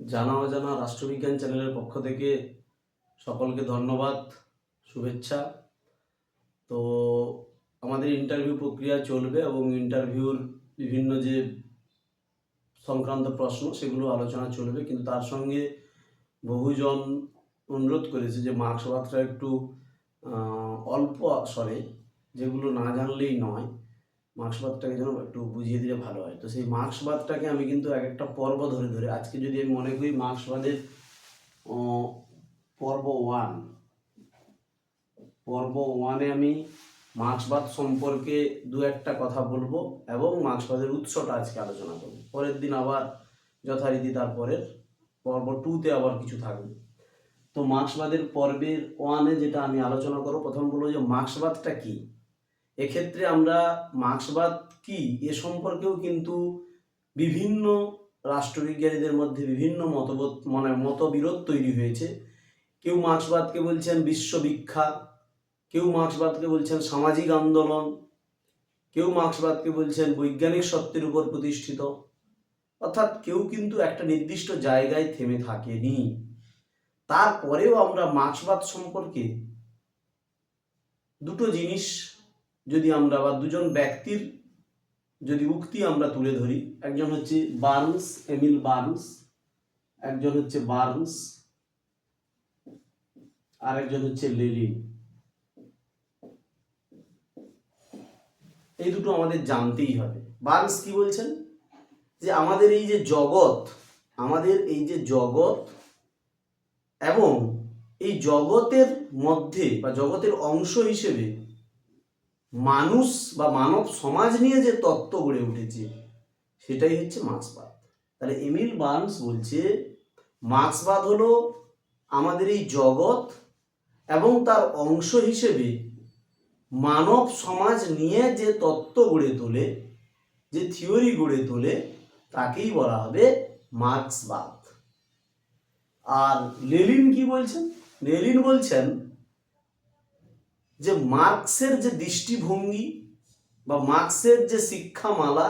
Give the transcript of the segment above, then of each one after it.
জানা অজানা রাষ্ট্রবিজ্ঞান চ্যানেলের পক্ষ থেকে সকলকে ধন্যবাদ, শুভেচ্ছা। তো আমাদের ইন্টারভিউ প্রক্রিয়া চলবে এবং ইন্টারভিউর বিভিন্ন যে সংক্রান্ত প্রশ্ন, সেগুলো আলোচনা চলবে। কিন্তু তার সঙ্গে বহুজন অনুরোধ করেছে যে মার্ক্সবাদটা একটু অল্প স্বরে যেগুলো না জানলেই নয়। মার্ক্সবাদটাকে যেন একটু বুঝিয়ে দিলে ভালো হয়। তো সেই মার্ক্সবাদটাকে আমি কিন্তু এক একটা পর্ব ধরে ধরে, আজকে যদি আমি মনে করি মার্ক্সবাদের পর্ব ওয়ান, পর্ব ওয়ানে আমি মার্ক্সবাদ সম্পর্কে দু একটা কথা বলব এবং মার্ক্সবাদের উৎসটা আজকে আলোচনা করব। পরের দিন আবার যথারীতি তারপরের পর্ব টুতে আবার কিছু থাকবে। তো মার্ক্সবাদের পর্বের ওয়ানে যেটা আমি আলোচনা করব, প্রথম বলব যে মার্ক্সবাদটা কি? এক্ষেত্রে আমরা মার্ক্সবাদ কি এ সম্পর্কেও কিন্তু বিভিন্ন রাষ্ট্রবিজ্ঞানীদের মধ্যে বিভিন্ন মতবোধ মানে মতবিরোধ তৈরি হয়েছে। কেউ মার্ক্সবাদকে বলছেন বিশ্ববিখ্যাত কেউ মার্ক্সবাদকে বলছেন সামাজিক আন্দোলন, কেউ মার্ক্সবাদকে বলছেন বৈজ্ঞানিক সত্যের উপর প্রতিষ্ঠিত। অর্থাৎ কেউ কিন্তু একটা নির্দিষ্ট জায়গায় থেমে থাকেনি। তারপরেও আমরা মার্ক্সবাদ সম্পর্কে দুটো জিনিস যদি আমরা বা দুজন ব্যক্তির যদি উক্তি আমরা তুলে ধরি, একজন হচ্ছে বার্নস, এমিল বার্নস, একজন হচ্ছে বার্নস আর একজন হচ্ছে লেলিন। এই দুটো আমাদের জানতেই হবে। বার্নস কি বলছেন? যে আমাদের এই যে জগৎ, আমাদের এই যে জগৎ এবং এই জগতের মধ্যে বা জগতের অংশ হিসেবে মানুষ বা মানব সমাজ নিয়ে যে তত্ত্ব গড়ে উঠেছে, সেটাই হচ্ছে মার্ক্সবাদ। তাহলে এমিল বার্নস বলছে, মার্ক্সবাদ হলো আমাদের এই জগৎ এবং তার অংশ হিসেবে মানব সমাজ নিয়ে যে তত্ত্ব গড়ে তোলে, যে থিওরি গড়ে তোলে, তাকেই বলা হবে মার্ক্সবাদ। আর লেলিন কি বলছেন? লেলিন বলছেন যে মার্কসের যে দৃষ্টিভঙ্গি বা মার্কসের যে শিক্ষামালা,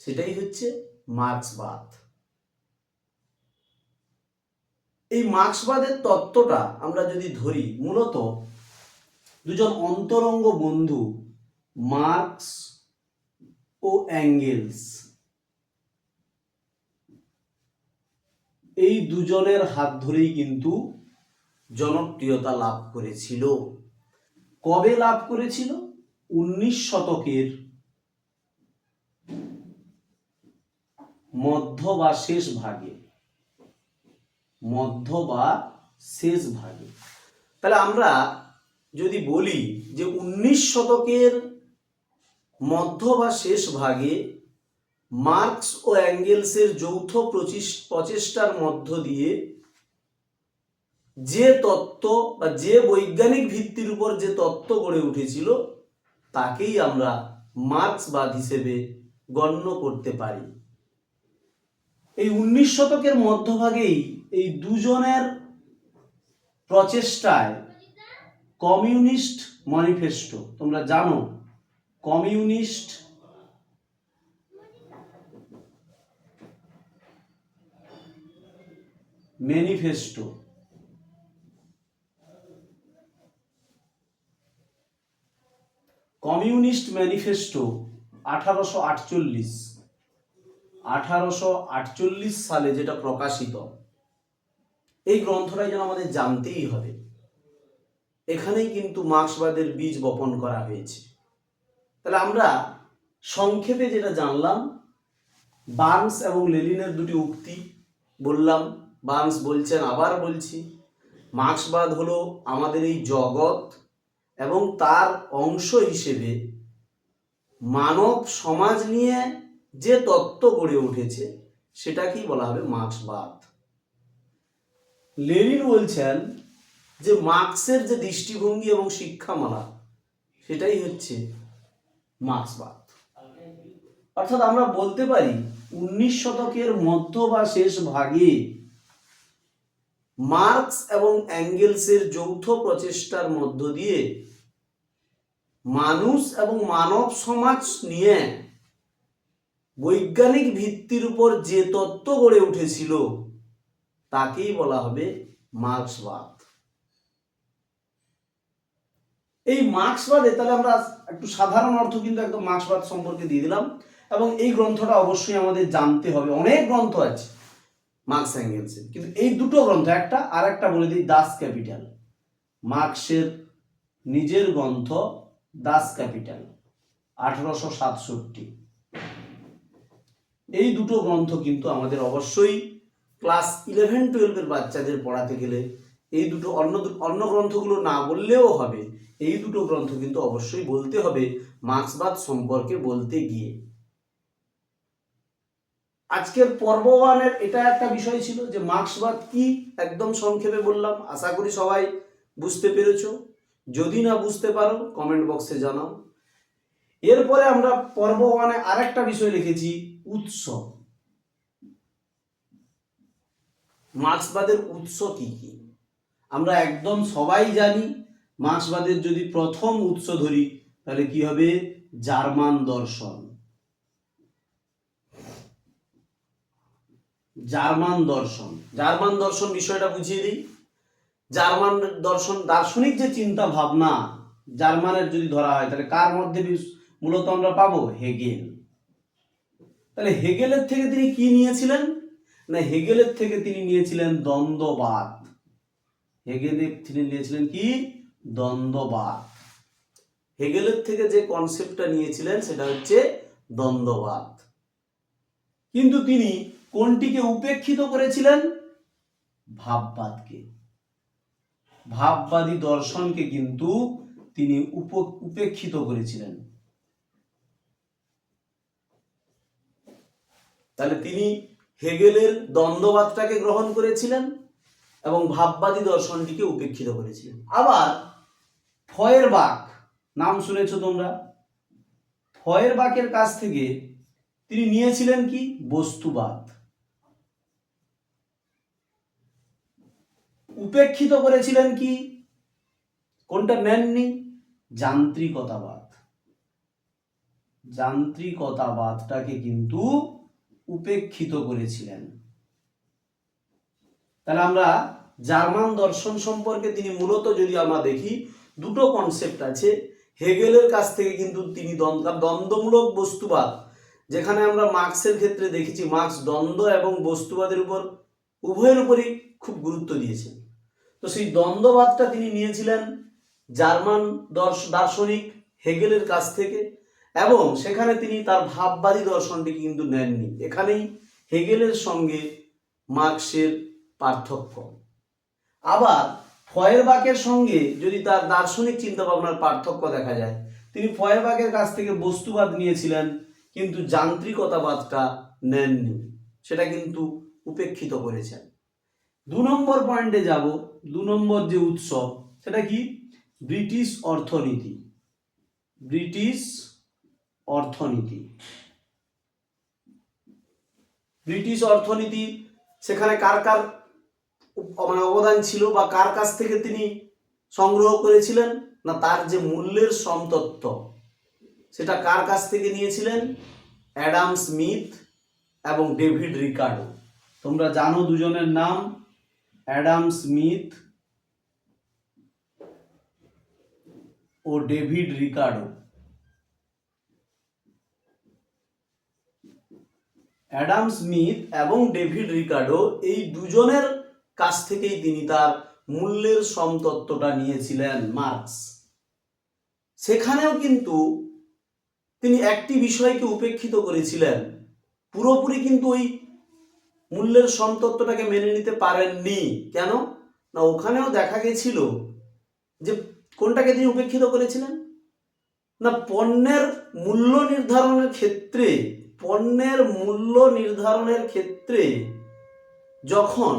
সেটাই হচ্ছে মার্ক্সবাদ। এই মার্ক্সবাদের তত্ত্বটা আমরা যদি ধরি, মূলত দুজন অন্তরঙ্গ বন্ধু, মার্কস ও অ্যাঙ্গেলস, এই দুজনের হাত ধরেই কিন্তু জনপ্রিয়তা লাভ করেছিল। কবে লাভ করেছিল? উনিশ শতকের মধ্য বা শেষ ভাগে। মধ্য বা শেষ ভাগে। তাহলে আমরা যদি বলি যে উনিশ শতকের মধ্য বা শেষ ভাগে মার্কস ও অ্যাঙ্গেলসের যৌথ প্রচেষ্টার মধ্য দিয়ে যে তত্ত্ব বা যে বৈজ্ঞানিক ভিত্তির উপর যে তত্ত্ব গড়ে উঠেছিল, তাকেই আমরা মার্ক্সবাদ হিসেবে গণ্য করতে পারি। এই উনিশ শতকের মধ্যভাগেই এই দুজনের প্রচেষ্টায় কমিউনিস্ট ম্যানিফেস্টো, তোমরা জানো, কমিউনিস্ট ম্যানিফেস্টো। কমিউনিস্ট ম্যানিফেস্টো আঠারোশো আটচল্লিশ। আঠারোশো আটচল্লিশ সালে যেটা প্রকাশিত, এই গ্রন্থটাই যেন আমাদের জানতেই হবে। এখানেই কিন্তু মার্ক্সবাদের বীজ বপন করা হয়েছে। তাহলে আমরা সংক্ষেপে যেটা জানলাম, বার্নস এবং লেলিনের দুটি উক্তি বললাম। বার্নস বলছেন, আবার বলছি, মার্ক্সবাদ হলো আমাদের এই জগৎ এবং তার অংশ হিসেবে মানব সমাজ নিয়ে যে তত্ত্ব গড়ে উঠেছে, সেটাকেই বলা হবে মার্ক্সবাদ। লেনিন বলছেন যে মার্ক্সের যে দৃষ্টিভঙ্গি এবং শিক্ষামালা, সেটাই হচ্ছে মার্ক্সবাদ। অর্থাৎ আমরা বলতে পারি, উনিশ শতকের মধ্য বা শেষ ভাগে মার্কস এবং অ্যাঙ্গেলসের যৌথ প্রচেষ্টার মধ্য দিয়ে মানুষ এবং মানব সমাজ নিয়ে বৈজ্ঞানিক ভিত্তির উপর যে তত্ত্ব গড়ে উঠেছিল, তাকেই বলা হবে মার্ক্সবাদ। এই মার্ক্সবাদে তাহলে আমরা একটু সাধারণ অর্থ কিন্তু একদম মার্ক্সবাদ সম্পর্কে দিয়ে দিলাম এবং এই গ্রন্থটা অবশ্যই আমাদের জানতে হবে। অনেক গ্রন্থ আছে মার্কস অ্যাঙ্গেলসের কিন্তু এই দুটো গ্রন্থ, একটা আর একটা বলে দিই দাস ক্যাপিটাল। মার্কসের নিজের গ্রন্থ দাস ক্যাপিটাল আঠারোশো সাতষট্টি। এই দুটো গ্রন্থ কিন্তু আমাদের অবশ্যই ক্লাস ইলেভেন টুয়েলভের বাচ্চাদের পড়াতে গেলে এই দুটো অন্য অন্য গ্রন্থগুলো না বললেও হবে, এই দুটো গ্রন্থ কিন্তু অবশ্যই বলতে হবে মার্ক্সবাদ সম্পর্কে বলতে গিয়ে। আজকের পর্ব ওয়ানের এটা একটা বিষয় ছিল যে মার্ক্সবাদ কি একদম সংক্ষেপে বললাম, আশা করি সবাই বুঝতে পেরেছ। যদি না বুঝতে পারো কমেন্ট বক্সে জানাও। এরপরে আমরা পর্ব ওয়ানে আরেকটা বিষয় লিখেছি উৎস মার্ক্সবাদের উৎস কি কি? আমরা একদম সবাই জানি, মার্ক্সবাদের যদি প্রথম উৎস ধরি, তাহলে কি হবে? জার্মান দর্শন। জার্মান দর্শন। জার্মান দর্শন বিষয়টা বুঝিয়ে দিই। জার্মান দর্শন, দার্শনিক যে চিন্তা ভাবনা জার্মানের যদি ধরা হয়, তাহলে কার মধ্যে মূলত আমরা পাবো? হেগেল। তাহলে হেগেলের থেকে তিনি কি নিয়েছিলেন? না, হেগেলের থেকে তিনি নিয়েছিলেন দ্বন্দ্ববাদ। হেগেলের তিনি নিয়েছিলেন কি? দ্বন্দ্ববাদ। হেগেলের থেকে যে কনসেপ্টটা নিয়েছিলেন, সেটা হচ্ছে দ্বন্দ্ববাদ। কিন্তু তিনি কোনটিকে উপেক্ষিত করেছিলেন? ভাববাদকে। ভাববাদী দর্শনকে কিন্তু তিনি উপ- উপেক্ষিত করেছিলেন। তাহলে তিনি হেগেলের দ্বন্দ্ববাদটাকে গ্রহণ করেছিলেন এবং ভাববাদী দর্শনটিকে উপেক্ষিত করেছিলেন। আবার ফয়ের বাক নাম শুনেছ তোমরা? ফয়ের বাকের কাছ থেকে তিনি নিয়েছিলেন কি? বস্তুবাদ। উপেক্ষিত করেছিলেন কি? কোনটা নেননি? যান্ত্রিকতাবাদ। যান্ত্রিকতাবাদটাকে কিন্তু উপেক্ষিত করেছিলেন। তাহলে আমরা জার্মান দর্শন সম্পর্কে তিনি মূলত যদি আমরা দেখি, দুটো কনসেপ্ট আছে। হেগেলের কাছ থেকে কিন্তু তিনি দ্বন্দ্ব দ্বন্দ্বমূলক বস্তুবাদ, যেখানে আমরা মার্ক্সের ক্ষেত্রে দেখেছি, মার্ক্স দ্বন্দ্ব এবং বস্তুবাদের উপর উভয়ের উপরই খুব গুরুত্ব দিয়েছেন তো সেই দ্বন্দ্ববাদটা তিনি নিয়েছিলেন জার্মান দর্শ, দার্শনিক হেগেলের কাছ থেকে এবং সেখানে তিনি তার ভাববাদী দর্শনটি কিন্তু নেননি। এখানেই হেগেলের সঙ্গে মার্ক্সের পার্থক্য। আবার ফয়েরবাকের সঙ্গে যদি তার দার্শনিক চিন্তাভাবনার পার্থক্য দেখা যায়, তিনি ফয়েরবাকের কাছ থেকে বস্তুবাদ নিয়েছিলেন, কিন্তু যান্ত্রিকতাবাদটা নেননি। সেটা কিন্তু উপেক্ষিত করেছেন। দু নম্বর পয়েন্টে যাব, দু নম্বর যে উৎসব, সেটা কি? ব্রিটিশ অর্থনীতি। ব্রিটিশ অর্থনীতি। ব্রিটিশ অর্থনীতি সেখানে কার কার মানে অবদান ছিল বা কার কাছ থেকে তিনি সংগ্রহ করেছিলেন না তার যে মূল্যের সমতত্ত্ব, সেটা কার কাছ থেকে নিয়েছিলেন? অ্যাডাম স্মিথ এবং ডেভিড রিকার্ডো। তোমরা জানো দুজনের নাম। অ্যাডাম স্মিথ ও ডেভিড রিকার্ডো। অ্যাডাম স্মিথ এবং ডেভিড রিকার্ডো এই দুজনের কাছ থেকেই তিনি তার মূল্যের সমতত্ত্বটা নিয়েছিলেন মার্কস। সেখানেও কিন্তু তিনি একটি বিষয়কে উপেক্ষিত করেছিলেন। পুরোপুরি কিন্তু ওই মূল্যের সমতত্ত্বটাকে মেনে নিতে পারেননি। কেন? না, ওখানেও দেখা গেছিল যে কোনটাকে তিনি উপেক্ষিত করেছিলেন? না, পণ্যের মূল্য নির্ধারণের ক্ষেত্রে, পণ্যের মূল্য নির্ধারণের ক্ষেত্রে যখন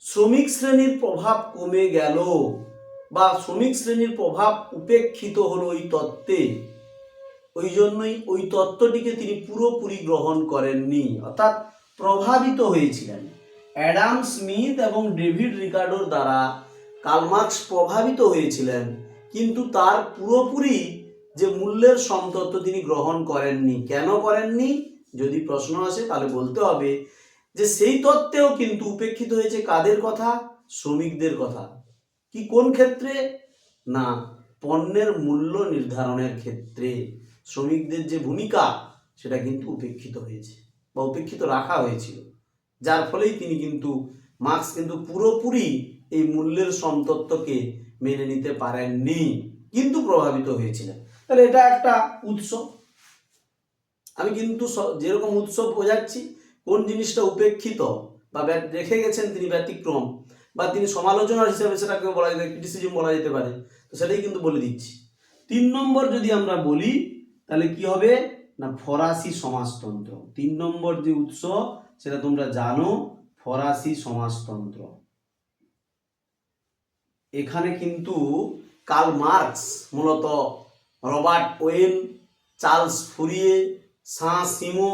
শ্রমিক শ্রেণির প্রভাব কমে গেল বা শ্রমিক শ্রেণির প্রভাব উপেক্ষিত হলো ওই তত্ত্বে, ওই জন্যই ওই তত্ত্বটিকে তিনি পুরোপুরি গ্রহণ করেননি। অর্থাৎ প্রভাবিত হয়েছিলেন। অ্যাডাম স্মিথ এবং ডেভিড রিকার্ডোর দ্বারা কালমার্কস প্রভাবিত হয়েছিলেন, কিন্তু তার পুরোপুরি যে মূল্যের সমতত্ত্ব তিনি গ্রহণ করেননি। কেন করেননি? যদি প্রশ্ন আসে, তাহলে বলতে হবে যে সেই তত্ত্বেও কিন্তু উপেক্ষিত হয়েছে কাদের কথা? শ্রমিকদের কথা। কি কোন ক্ষেত্রে? না, পণ্যের মূল্য নির্ধারণের ক্ষেত্রে। শ্রমিকদের যে ভূমিকা, সেটা কিন্তু উপেক্ষিত হয়েছে। বা উপেক্ষিত রাখা হয়েছিল। যার ফলেই তিনি কিন্তু মার্কস কিন্তু পুরোপুরি এই মূল্যের সমতত্ত্বকে মেনে নিতে পারেননি, কিন্তু প্রভাবিত হয়েছিলেন। তাহলে এটা একটা উৎস। আমি কিন্তু যেরকম উৎসব বোঝাচ্ছি, কোন জিনিসটা উপেক্ষিত বা রেখে গেছেন তিনি ব্যতিক্রম বা তিনি সমালোচনার হিসাবে সেটাকে বলা যেতে ক্রিটিসিজম বলা যেতে পারে, তো সেটাই কিন্তু বলে দিচ্ছি। তিন নম্বর যদি আমরা বলি, তাহলে কি হবে? না ফরাসি সমাজতন্ত্র? তিন নম্বর যে উৎস, সেটা তোমরা জানো, ফরাসি সমাজতন্ত্র। এখানে কিন্তু কার্ল মার্কস, মূলত রবার্ট ওয়েন, চার্লস ফুরিয়ে, সাঁ সিমো,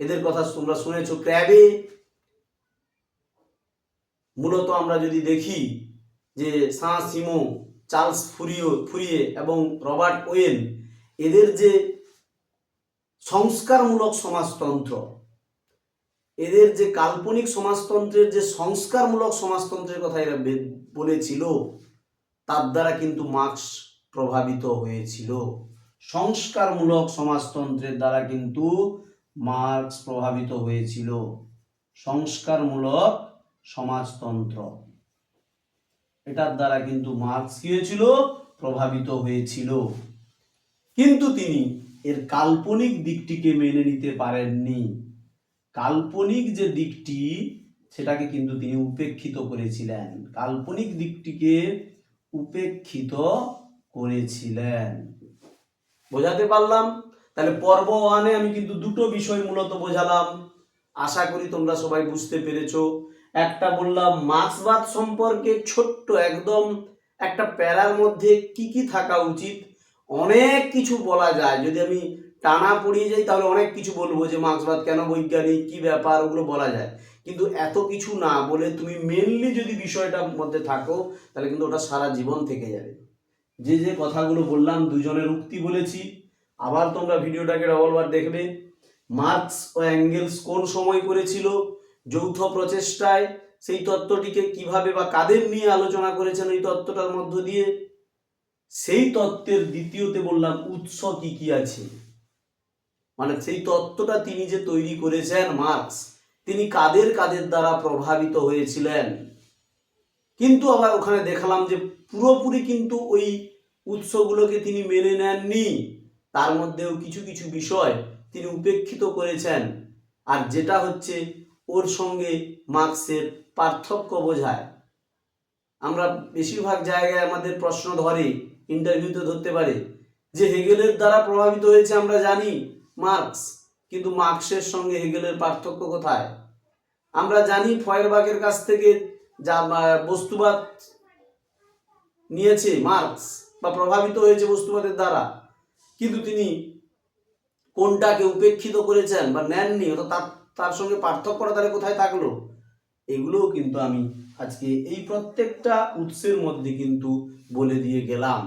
এদের কথা তোমরা শুনেছ, ক্র্যাবে। মূলত আমরা যদি দেখি যে সাঁ সিমো, চার্লস ফুরিও, ফুরিয়ে এবং রবার্ট ওয়েন, এদের যে সংস্কারমূলক সমাজতন্ত্র। এদের যে কাল্পনিক সমাজতন্ত্রের যে সংস্কারমূলক সমাজতন্ত্রের কথা এরা বলেছিল, তার দ্বারা কিন্তু মার্কস প্রভাবিত হয়েছিল। সংস্কারমূলক সমাজতন্ত্রের দ্বারা কিন্তু মার্কস প্রভাবিত হয়েছিল। সংস্কারমূলক সমাজতন্ত্র। এটার দ্বারা কিন্তু মার্কস কি হয়েছিল? প্রভাবিত হয়েছিল। কিন্তু তিনি এর কাল্পনিক দিকটিকে মেনে নিতে পারেননি। কাল্পনিক যে দিকটি, সেটাকে কিন্তু তিনি উপেক্ষিত করেছিলেন। কাল্পনিক দিকটিকে উপেক্ষিত করেছিলেন। বোঝাতে পারলাম? তাহলে পর্ব ওয়ানে আমি কিন্তু দুটো বিষয় মূলত বোঝালাম। আশা করি তোমরা সবাই বুঝতে পেরেছ। একটা বললাম, মার্ক্সবাদ সম্পর্কে ছোট্ট একদম একটা প্যারার মধ্যে কি কি থাকা উচিত? অনেক কিছু বলা যায়। যদি আমি টানা পড়িয়ে যাই, তাহলে অনেক কিছু বলব যে মার্ক্সবাদ কেন বৈজ্ঞানিক, কি ব্যাপার, ওগুলো বলা যায়। কিন্তু এত কিছু না বলে তুমি মেনলি যদি বিষয়টার মধ্যে থাকো, তাহলে কিন্তু ওটা সারা জীবন থেকে যাবে। যে যে কথাগুলো বললাম, দুজনের উক্তি বলেছি। আবার তোমরা ভিডিওটাকে ডবলবার দেখবে। মার্কস ও অ্যাঙ্গেলস কোন সময় করেছিল, যৌথ প্রচেষ্টায়, সেই তত্ত্বটিকে কীভাবে বা কাদের নিয়ে আলোচনা করেছেন ওই তত্ত্বটার মধ্য দিয়ে সেই তত্ত্বের দ্বিতীয়তে বললাম, উৎস কি কি আছে? মানে সেই তত্ত্বটা তিনি যে তৈরি করেছেন, মার্কস, তিনি কাদের কাদের দ্বারা প্রভাবিত হয়েছিলেন? কিন্তু আবার ওখানে দেখলাম যে পুরোপুরি কিন্তু ওই উৎসগুলোকে তিনি মেনে নেননি। তার মধ্যেও কিছু কিছু বিষয় তিনি উপেক্ষিত করেছেন। আর যেটা হচ্ছে ওর সঙ্গে মার্কসের পার্থক্য বোঝায়। আমরা বেশিরভাগ জায়গায় আমাদের প্রশ্ন ধরে ইন্টারভিউতে ধরতে পারে। যে হেগেলের দ্বারা প্রভাবিত হয়েছে আমরা জানি, মার্কস। কিন্তু মার্কসের সঙ্গে হেগেলের পার্থক্য কোথায়? আমরা জানি ফয়েরবাগের কাছ থেকে যা বস্তুবাদ নিয়েছে মার্কস, বা প্রভাবিত হয়েছে বস্তুবাদের দ্বারা। কিন্তু তিনি কোনটাকে উপেক্ষিত করেছেন বা নেননি, অর্থাৎ তার তার সঙ্গে পার্থক্যটা তাহলে কোথায় থাকল? এগুলোও কিন্তু আমি আজকে এই প্রত্যেকটা উৎসের মধ্যে কিন্তু বলে দিয়ে গেলাম।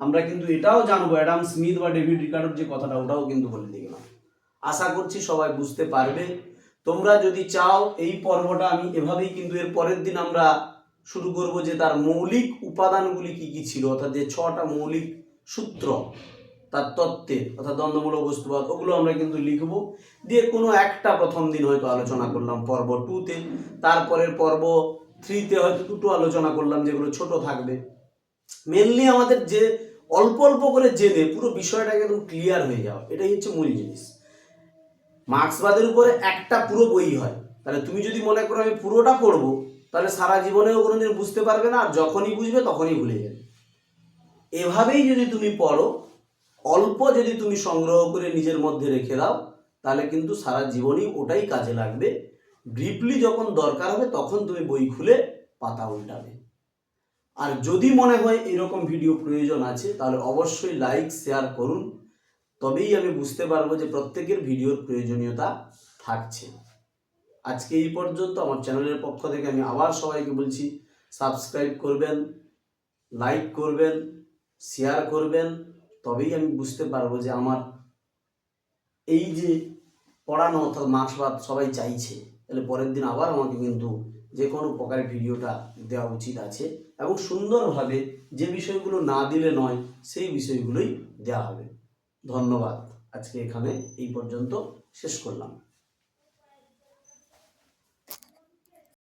আমরা কিন্তু এটাও জানব, অ্যাডাম স্মিথ বা ডেভিড রিকার্ডোর যে কথাটা, ওটাও কিন্তু বলে দিয়ে গেলাম। আশা করছি সবাই বুঝতে পারবে। তোমরা যদি চাও, এই পর্বটা আমি এভাবেই কিন্তু এর পরের দিন আমরা শুরু করব যে তার মৌলিক উপাদানগুলি কি কি ছিল, অর্থাৎ যে ছটা মৌলিক সূত্র, তার তত্ত্বের অর্থাৎ দ্বন্দ্বমূলক বস্তুবাদ, ওগুলো আমরা কিন্তু লিখব। দিয়ে কোনো একটা প্রথম দিন হয়তো আলোচনা করলাম পর্ব টুতে তারপরের পর্ব থ্রিতে হয়তো দুটো আলোচনা করলাম যেগুলো ছোট থাকবে। মেনলি আমাদের যে অল্প অল্প করে জেনে পুরো বিষয়টাকে একদম ক্লিয়ার হয়ে যাওয়া, এটাই হচ্ছে মূল জিনিস। মার্ক্সবাদের উপরে একটা পুরো বই হয়। তাহলে তুমি যদি মনে করো আমি পুরোটা পড়ব, তাহলে সারা জীবনেও কোনোদিন বুঝতে পারবে না, আর যখনই বুঝবে তখনই ভুলে যাবে। এভাবেই যদি তুমি পড়ো, অল্প যদি তুমি সংগ্রহ করে নিজের মধ্যে রেখে দাও, তাহলে কিন্তু সারা জীবনই ওটাই কাজে লাগবে। ব্রিফলি যখন দরকার হবে, তখন তুমি বই খুলে পাতা উল্টাবে। আর যদি মনে হয় এরকম ভিডিও প্রয়োজন আছে, তাহলে অবশ্যই লাইক শেয়ার করুন। তবেই আমি বুঝতে পারব যে প্রত্যেকের ভিডিওর প্রয়োজনীয়তা থাকছে। আজকে এই পর্যন্ত আমার চ্যানেলের পক্ষ থেকে আমি আবার সবাইকে বলছি সাবস্ক্রাইব করবেন লাইক করবেন শেয়ার করবেন। তবেই আমি বুঝতে পারব যে আমার এই যে পড়ানো অর্থাৎ মার্কসবাদ সবাই চাইছে। তাহলে পরের দিন আবার আমাকে কিন্তু যে কোনো প্রকারের ভিডিওটা দেওয়া উচিত আছে এবং সুন্দরভাবে যে বিষয়গুলো না দিলে নয়, সেই বিষয়গুলোই দেওয়া হবে। ধন্যবাদ। আজকে এখানে এই পর্যন্ত শেষ করলাম।